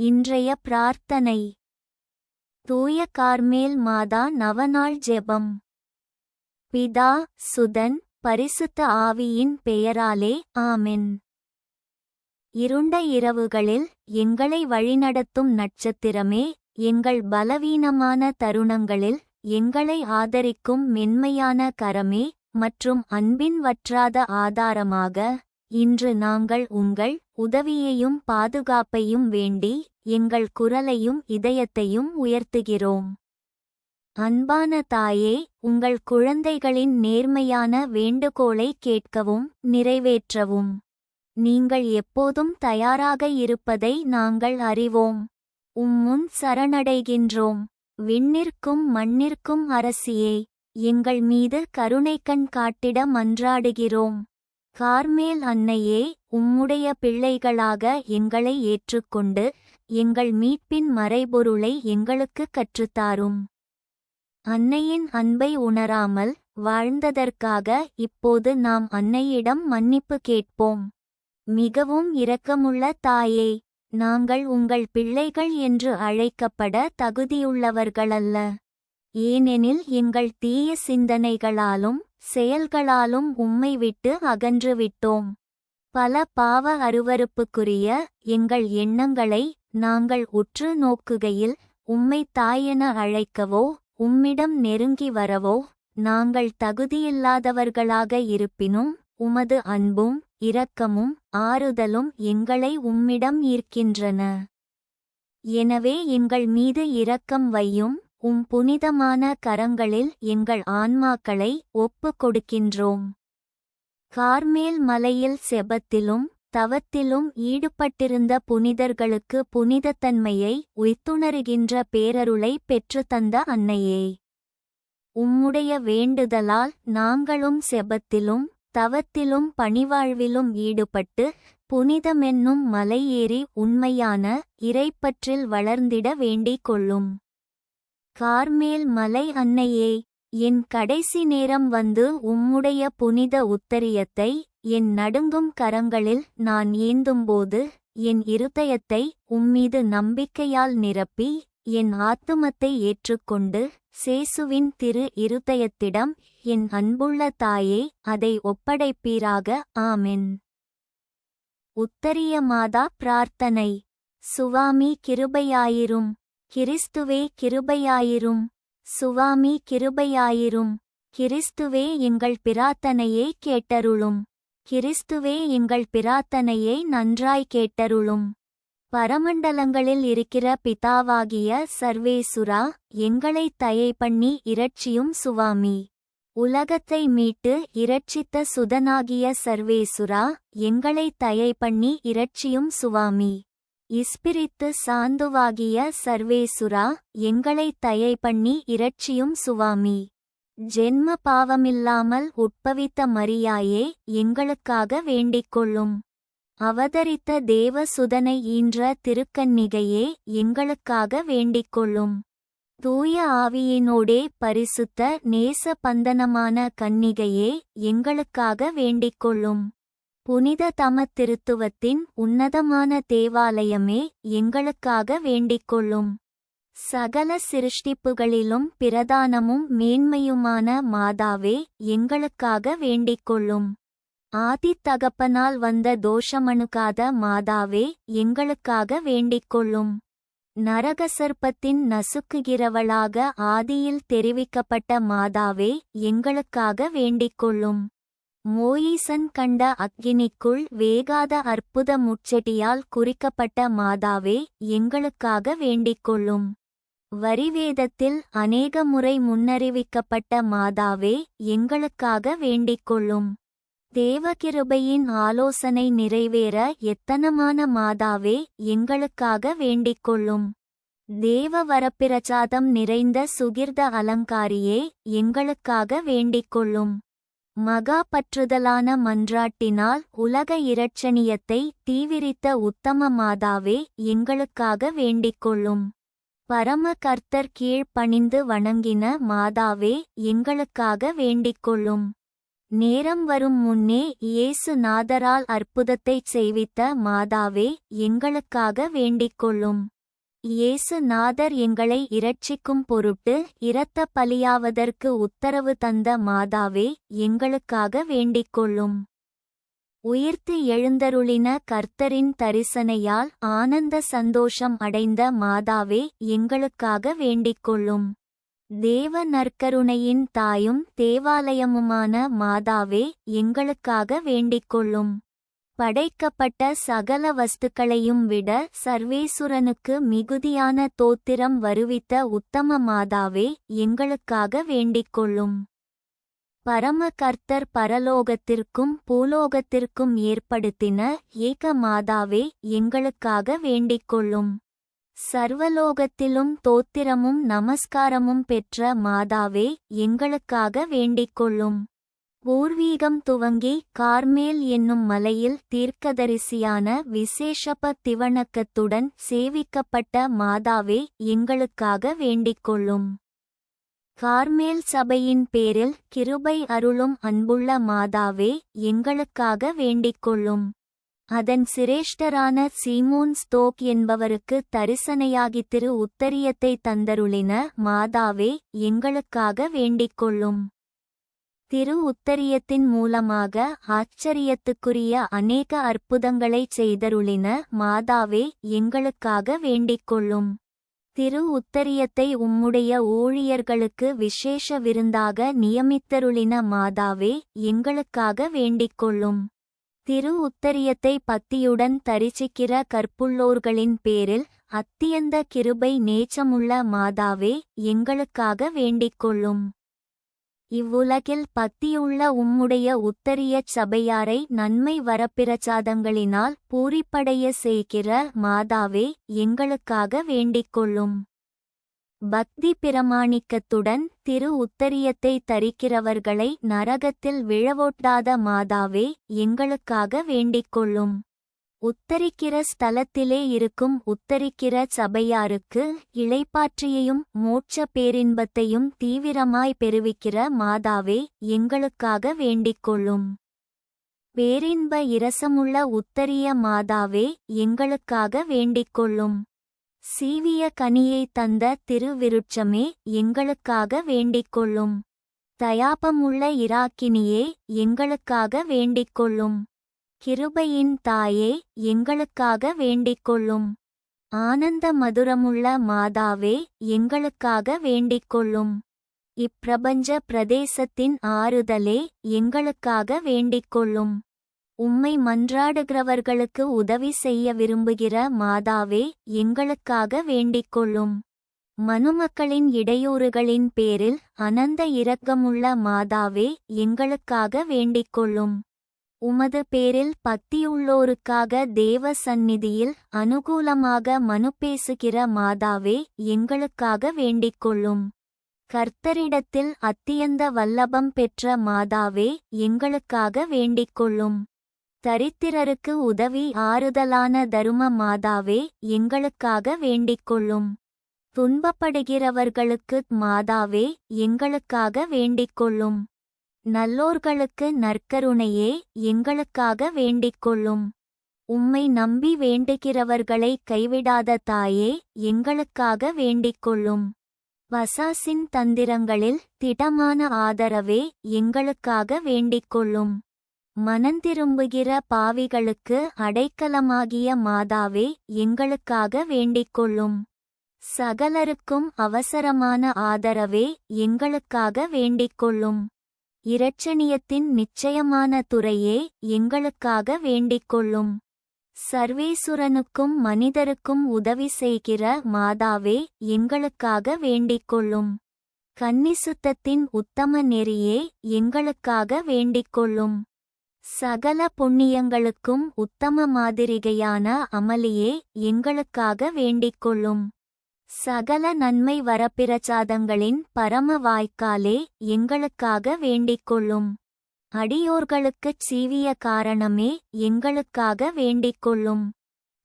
இன்றைய பிரார்த்தனை. தூய கார்மேல் மாதா நவநாள் ஜெபம். பிதா சுதன் பரிசுத்த ஆவியின் பெயராலே ஆமென். இருண்ட இரவுகளில் எங்களை வழிநடத்தும் நட்சத்திரமே எங்கள் பலவீனமான தருணங்களில் எங்களை ஆதரிக்கும் மென்மையான கரமே மற்றும் அன்பின் வற்றாத ஆதாரமாக இன்று நாங்கள் உங்கள் உதவியையும் பாதுகாப்பையும் வேண்டி எங்கள் குரலையும் இதயத்தையும் உயர்த்துகிறோம். அன்பான தாயே உங்கள் குழந்தைகளின் நேர்மையான வேண்டுகோளை கேட்கவும் நிறைவேற்றவும். நீங்கள் எப்போதும் தயாராக இருப்பதை நாங்கள் அறிவோம். உம்முன் சரணடைகின்றோம். விண்ணிற்கும் மண்ணிற்கும் அரசியே எங்கள் மீது கருணைக்கண் காட்டிட மன்றாடுகிறோம். கார்மேல் அன்னையே உம்முடைய பிள்ளைகளாக எங்களை ஏற்றுக்கொண்டு எங்கள் மீட்பின் மறைபொருளை எங்களுக்கு கற்றுத்தாரும். அன்னையின் அன்பை உணராமல் வாழ்ந்ததற்காக இப்போது நாம் அன்னையிடம் மன்னிப்பு கேட்போம். மிகவும் இரக்கமுள்ள தாயே நாங்கள் உங்கள் பிள்ளைகள் என்று அழைக்கப்பட தகுதியுள்ளவர்களல்ல. ஏனெனில் எங்கள் தீய சிந்தனைகளாலும் செயல்களாலும் உம்மை விட்டு அகன்று விட்டோம். பல பாவ அருவருப்புக்குரிய எங்கள் எண்ணங்களை நாங்கள் உற்று நோக்குகையில் உம்மை தாயென அழைக்கவோ உம்மிடம் நெருங்கி வரவோ நாங்கள் தகுதியில்லாதவர்களாக இருப்பினும் உமது அன்பும் இரக்கமும் ஆறுதலும் எங்களை உம்மிடம் ஈர்க்கின்றன. எனவே எங்கள் மீது இரக்கம் வையும் உம் புனிதமான கரங்களில் எங்கள் ஆன்மாக்களை ஒப்புக் கொடுக்கின்றோம் கார்மேல் மலையில் செபத்திலும் தவத்திலும் ஈடுபட்டிருந்த புனிதர்களுக்கு புனிதத்தன்மையை உய்த்துணருகின்ற பேரருளை பெற்றுத்தந்த அன்னையே. உம்முடைய வேண்டுதலால் நாங்களும் செபத்திலும் தவத்திலும் பணிவாழ்விலும் ஈடுபட்டு புனிதமென்னும் மலையேறி உண்மையான இறைப்பற்றில் வளர்ந்திட வேண்டிக் கொள்ளும். கார்மேல் மலை அன்னையே என் கடைசி நேரம் வந்து உம்முடைய புனித உத்தரியத்தை என் நடுங்கும் கரங்களில் நான் ஏந்தும்போது என் இருதயத்தை உம்மீது நம்பிக்கையால் நிரப்பி என் ஆத்துமத்தை ஏற்றுக்கொண்டு சேசுவின் திரு இருதயத்திடம் என் அன்புள்ள தாயே அதை ஒப்படைப்பீராக ஆமென். உத்தரிய மாதா பிரார்த்தனை. சுவாமி கிருபையாயிரும். கிறிஸ்துவே கிருபையாயிரும். சுவாமி கிருபையாயிரும். கிறிஸ்துவே எங்கள் பிரார்த்தனையை கேட்டருளும். கிறிஸ்துவே எங்கள் பிரார்த்தனையை நன்றாய் கேட்டருளும். பரமண்டலங்களில் இருக்கிற பிதாவாகிய சர்வேசுரா எங்களை தயை பண்ணி இரட்சியும் சுவாமி. உலகத்தை மீட்டு இரட்சித்த சுதனாகிய சர்வேசுரா எங்களை தயை பண்ணி இரட்சியும் சுவாமி. இஸ்பிரித்து சாந்துவாகிய சர்வேசுரா எங்களை தயை பண்ணி இரட்சியும் சுவாமி. ஜென்ம பாவமில்லாமல் உட்பவித்த மரியாயே எங்களுக்காக வேண்டிக்கொள்ளும். அவதரித்த அவதரித்த தேவசுதனை ஈன்ற திருக்கன்னிகையே எங்களுக்காக வேண்டிக்கொள்ளும். தூய ஆவியினோடே பரிசுத்த நேச பந்தனமான கன்னிகையே எங்களுக்காக வேண்டிக்கொள்ளும். புனித தம திருத்துவத்தின் உன்னதமான தேவாலயமே எங்களுக்காக வேண்டிக்கொள்ளும். சகல சிருஷ்டிப்புகளிலும் பிரதானமும் மேன்மையுமான மாதாவே எங்களுக்காக வேண்டிக்கொள்ளும். ஆதித்தகப்பனால் ஆதித் தகப்பனால் வந்த தோஷமணுக்காத மாதாவே எங்களுக்காக வேண்டிக்கொள்ளும். நரகசர்ப்பத்தின் நரக சர்ப்பத்தின் நசுக்குகிறவளாக ஆதியில் தெரிவிக்கப்பட்ட மாதாவே எங்களுக்காக வேண்டிக்கொள்ளும். மோயிசன் கண்ட அக்கினிக்குள் வேகாத அற்புத முச்செடியால் குறிக்கப்பட்ட மாதாவே எங்களுக்காக வேண்டிக்கொள்ளும். வரிவேதத்தில் அநேக முறை முன்னறிவிக்கப்பட்ட மாதாவே எங்களுக்காக வேண்டிக்கொள்ளும். தேவகிருபையின் ஆலோசனை நிறைவேற எத்தனமான மாதாவே எங்களுக்காக வேண்டிக்கொள்ளும். தேவ வரப்பிரசாதம் நிறைந்த சுகிர்த அலங்காரியே எங்களுக்காக வேண்டிக்கொள்ளும். மகா பற்றுதலான மன்றாட்டினால் உலக இரட்சணியத்தை தீவிரித்த உத்தம மாதாவே எங்களுக்காக வேண்டிக்கொள்ளும். பரம கர்த்தர் கீழ் பணிந்து வணங்கின மாதாவே எங்களுக்காக வேண்டிக்கொள்ளும். நேரம் வரும் முன்னே இயேசு நாதரால் அற்புதத்தைச் செய்வித்த மாதாவே எங்களுக்காக வேண்டிக்கொள்ளும். இயேசு நாதர் எங்களை இரட்சிக்கும் பொருட்டு இரத்த பலியாவதற்கு உத்தரவு தந்த மாதாவே எங்களுக்காக வேண்டிக்கொள்ளும். உயிர்த்து எழுந்தருளின கர்த்தரின் தரிசனையால் ஆனந்த சந்தோஷம் அடைந்த மாதாவே எங்களுக்காக வேண்டிக்கொள்ளும். தேவ நற்கருணையின் தாயும் தேவாலயமுமான மாதாவே எங்களுக்காக வேண்டிக்கொள்ளும். படைக்கப்பட்ட சகல வஸ்துக்களையும் விட சர்வேசுரனுக்கு மிகுதியான தோத்திரம் வருவித்த உத்தம மாதாவே எங்களுக்காக வேண்டிக்கொள்ளும். பரம கர்த்தர் பரலோகத்திற்கும் பூலோகத்திற்கும் ஏற்படுத்தின ஏக மாதாவே எங்களுக்காக வேண்டிக்கொள்ளும். சர்வலோகத்திலும் தோத்திரமும் நமஸ்காரமும் பெற்ற மாதாவே எங்களுக்காக வேண்டிக்கொள்ளும். பூர்வீகம் துவங்கி கார்மேல் என்னும் மலையில் தீர்க்கதரிசியான விசேஷப திவணக்கத்துடன் சேவிக்கப்பட்ட மாதாவே எங்களுக்காக வேண்டிக்கொள்ளும். கார்மேல் சபையின் பேரில் கிருபை அருளும் அன்புள்ள மாதாவே எங்களுக்காக வேண்டிக்கொள்ளும். அதன் சிரேஷ்டரான சீமோன் ஸ்தோக் என்பவருக்கு தரிசனையாகி திரு உத்தரியத்தை தந்தருளின மாதாவே எங்களுக்காக வேண்டிக்கொள்ளும். திரு உத்தரியத்தின் மூலமாக ஆச்சரியத்துக்குரிய அநேக அற்புதங்களைச் செய்தருளின மாதாவே எங்களுக்காக வேண்டிக்கொள்ளும். திரு உத்தரியத்தை உம்முடைய ஊழியர்களுக்கு விசேஷ விருந்தாக நியமித்தருளின மாதாவே எங்களுக்காக வேண்டிக்கொள்ளும். திரு உத்தரியத்தை பத்தியுடன் தரிசிக்கிற கற்புள்ளோர்களின் பேரில் அத்தியந்த கிருபை நேச்சமுள்ள மாதாவே எங்களுக்காக வேண்டிக்கொள்ளும். இவ்வுலகில் பத்தியுள்ள உம்முடைய உத்தரியச் சபையாரை நன்மை வரப்பிரசாதங்களினால் பூரிப்படைய செய்கிற மாதாவே எங்களுக்காக வேண்டிக்கொள்ளும். பக்தி பிரமாணிக்கத்துடன் திரு உத்தரியத்தை தரிக்கிறவர்களை நரகத்தில் விழவொட்டாத மாதாவே எங்களுக்காக வேண்டிக்கொள்ளும். உத்தரிக்கிற ஸ்தலத்திலே இருக்கும் உத்தரிக்கிற சபையாருக்கு இளைப்பாற்றியையும் மோட்ச பேரின்பத்தையும் தீவிரமாய் பெருவிக்கிற மாதாவே எங்களுக்காக வேண்டிக்கொள்ளும். பேரின்ப இரசமுள்ள உத்தரிய மாதாவே எங்களுக்காக வேண்டிக்கொள்ளும். சீவிய கனியை தந்த திருவிருட்சமே எங்களுக்காக வேண்டிக்கொள்ளும். தயாபமுள்ள இராக்கினியே எங்களுக்காக வேண்டிக்கொள்ளும். கிருபையின் தாயே எங்களுக்காக வேண்டிக்கொள்ளும். ஆனந்த மதுரமுள்ள மாதாவே எங்களுக்காக வேண்டிக்கொள்ளும். இப்பிரபஞ்ச பிரதேசத்தின் ஆறுதலே எங்களுக்காக வேண்டிக்கொள்ளும். உம்மை மன்றாடுகிறவர்களுக்கு உதவி செய்ய விரும்புகிற மாதாவே எங்களுக்காக வேண்டிக்கொள்ளும். மனுமக்களின் இடையூறுகளின் பேரில் அனந்த இரக்கமுள்ள மாதாவே எங்களுக்காக வேண்டிக்கொள்ளும். உமது பேரில் பத்தியுள்ளோருக்காக தேவ சந்நிதியில் அனுகூலமாக மனு பேசுகிற மாதாவே எங்களுக்காக வேண்டிக்கொள்ளும். கர்த்தரிடத்தில் அத்தியந்த வல்லபம் பெற்ற மாதாவே எங்களுக்காக வேண்டிக்கொள்ளும். தரித்திரருக்கு உதவி ஆறுதலான தரும மாதாவே எங்களுக்காக வேண்டிக்கொள்ளும். துன்பப்படுகிறவர்களுக்கு மாதாவே எங்களுக்காக வேண்டிக்கொள்ளும். நல்லோர்களுக்கு நற்கருணையே எங்களுக்காக வேண்டிக்கொள்ளும். உம்மை நம்பி வேண்டுகிறவர்களை கைவிடாத தாயே எங்களுக்காக வேண்டிக்கொள்ளும். வசாசின் தந்திரங்களில் திடமான ஆதரவே எங்களுக்காக வேண்டிக்கொள்ளும். மனந்திரும்புகிற பாவிகளுக்கு அடைக்கலமாகிய மாதாவே எங்களுக்காக வேண்டிக்கொள்ளும். சகலருக்கும் அவசரமான ஆதரவே எங்களுக்காக வேண்டிக்கொள்ளும். இரட்சணியத்தின் நிச்சயமான துறையே எங்களுக்காக வேண்டிக்கொள்ளும் சர்வேசுரனுக்கும் மனிதருக்கும் உதவி செய்கிற மாதாவே எங்களுக்காக வேண்டிக்கொள்ளும் கன்னிசுத்தத்தின் உத்தம நெறியே எங்களுக்காக வேண்டிக்கொள்ளும் சகல புண்ணியங்களுக்கும் உத்தம மாதிரிகையான அமளியே எங்களுக்காக வேண்டிக்கொள்ளும் சகல நன்மை வரப்பிரசாதங்களின் பரம வாய்க்காலே எங்களுக்காக வேண்டிக்கொள்ளும். அடியோர்களுக்குச் சீவிய காரணமே எங்களுக்காக வேண்டிக்கொள்ளும்.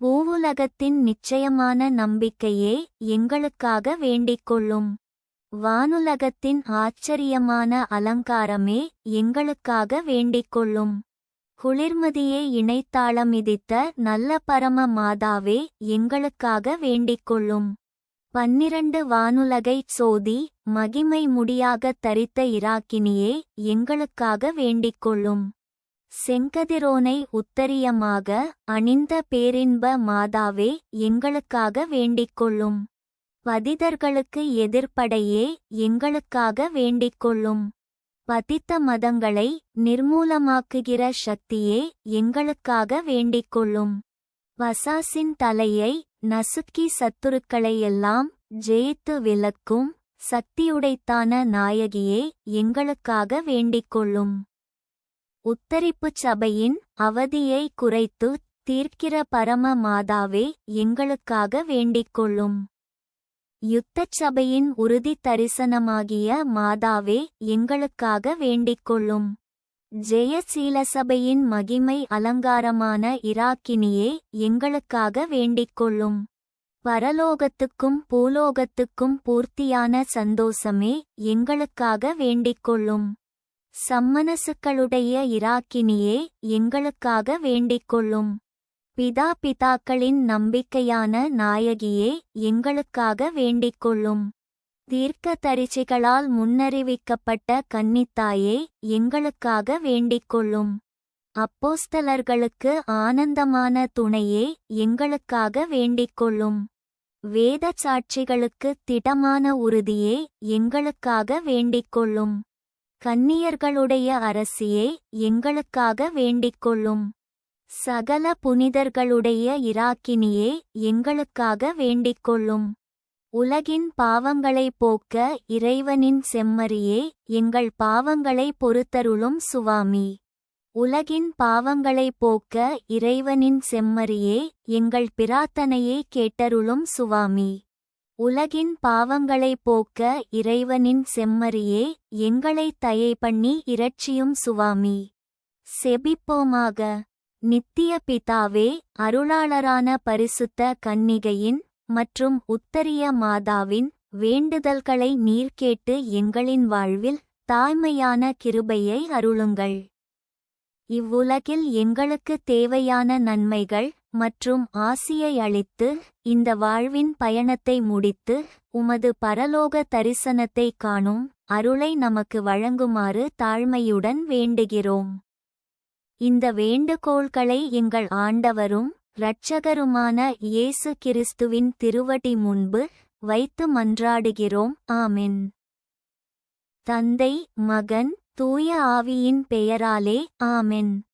பூவுலகத்தின் நிச்சயமான நம்பிக்கையே எங்களுக்காக வேண்டிக்கொள்ளும். வானுலகத்தின் ஆச்சரியமான அலங்காரமே எங்களுக்காக வேண்டிக்கொள்ளும். குளிர்மதியே இணைத்தாளமிதித்த நல்ல பரம மாதாவே எங்களுக்காக வேண்டிக்கொள்ளும். பன்னிரண்டு வானுலகைச் சோதி மகிமை முடியாகத் தரித்த இராக்கினியே எங்களுக்காக வேண்டிக்கொள்ளும். செங்கதிரோனை உத்தரியமாக அணிந்த பேரின்ப மாதாவே எங்களுக்காக வேண்டிக்கொள்ளும். பதிதர்களுக்கு எதிர்ப்படையே எங்களுக்காக வேண்டிக்கொள்ளும். பதித்த மதங்களை நிர்மூலமாக்குகிற சக்தியே எங்களுக்காக வேண்டிக்கொள்ளும். வசாசின் தலையை நசுக்கி சத்துருக்களையெல்லாம் ஜெயித்து விளக்கும் சக்தியுடைத்தான நாயகியே எங்களுக்காக வேண்டிக்கொள்ளும். உத்தரிப்புச் சபையின் அவதியை குறைத்து தீர்க்கிற பரம மாதாவே எங்களுக்காக வேண்டிக்கொள்ளும். யுத்தச் சபையின் உறுதி தரிசனமாகிய மாதாவே எங்களுக்காக வேண்டிக்கொள்ளும். ஜெயசீல சபையின் மகிமை அலங்காரமான இராக்கினியே எங்களுக்காக வேண்டிக்கொள்ளும். பரலோகத்துக்கும் பூலோகத்துக்கும் பூர்த்தியான சந்தோஷமே எங்களுக்காக வேண்டிக்கொள்ளும். சம்மனசுக்களுடைய இராக்கினியே எங்களுக்காக வேண்டிக்கொள்ளும். பிதா பிதாக்களின் நம்பிக்கையான நாயகியே எங்களுக்காக வேண்டிக்கொள்ளும். தீர்க்க தரிசிகளால் முன்னறிவிக்கப்பட்ட கன்னித்தாயே எங்களுக்காக வேண்டிக்கொள்ளும். அப்போஸ்தலர்களுக்கு ஆனந்தமான துணையே எங்களுக்காக வேண்டிக்கொள்ளும். வேத சாட்சிகளுக்கு திடமான உறுதியே எங்களுக்காக வேண்டிக்கொள்ளும். கன்னியர்களுடைய அரசியே எங்களுக்காக வேண்டிக்கொள்ளும். சகல புனிதர்களுடைய இராக்கினியே எங்களுக்காக வேண்டிக்கொள்ளும். உலகின் பாவங்களை போக்க இறைவனின் செம்மறியே எங்கள் பாவங்களை பொறுத்தருளும் சுவாமி. உலகின் பாவங்களை போக்க இறைவனின் செம்மறியே எங்கள் பிரார்த்தனையே கேட்டருளும் சுவாமி. உலகின் பாவங்களை போக்க இறைவனின் செம்மறியே எங்களை தயை பண்ணி இரட்சியும் சுவாமி. செபிப்போமாக. நித்திய பிதாவே அருளாளரான பரிசுத்த கன்னிகையின் மற்றும் உத்தரிய மாதாவின் வேண்டுதல்களை நீர் கேட்டு எங்களின் வாழ்வில் தாய்மையான கிருபையை அருளுங்கள். இவ்வுலகில் எங்களுக்கு தேவையான நன்மைகள் மற்றும் ஆசியை அளித்து இந்த வாழ்வின் பயணத்தை முடித்து உமது பரலோக தரிசனத்தை காணும் அருளை நமக்கு வழங்குமாறு தாழ்மையுடன் வேண்டுகிறோம். இந்த வேண்டுகோள்களை எங்கள் ஆண்டவரும் இரட்சகருமான இயேசு கிறிஸ்துவின் திருவடி முன்பு வைத்து மன்றாடுகிறோம். ஆமென். தந்தை மகன் தூய ஆவியின் பெயராலே ஆமென்.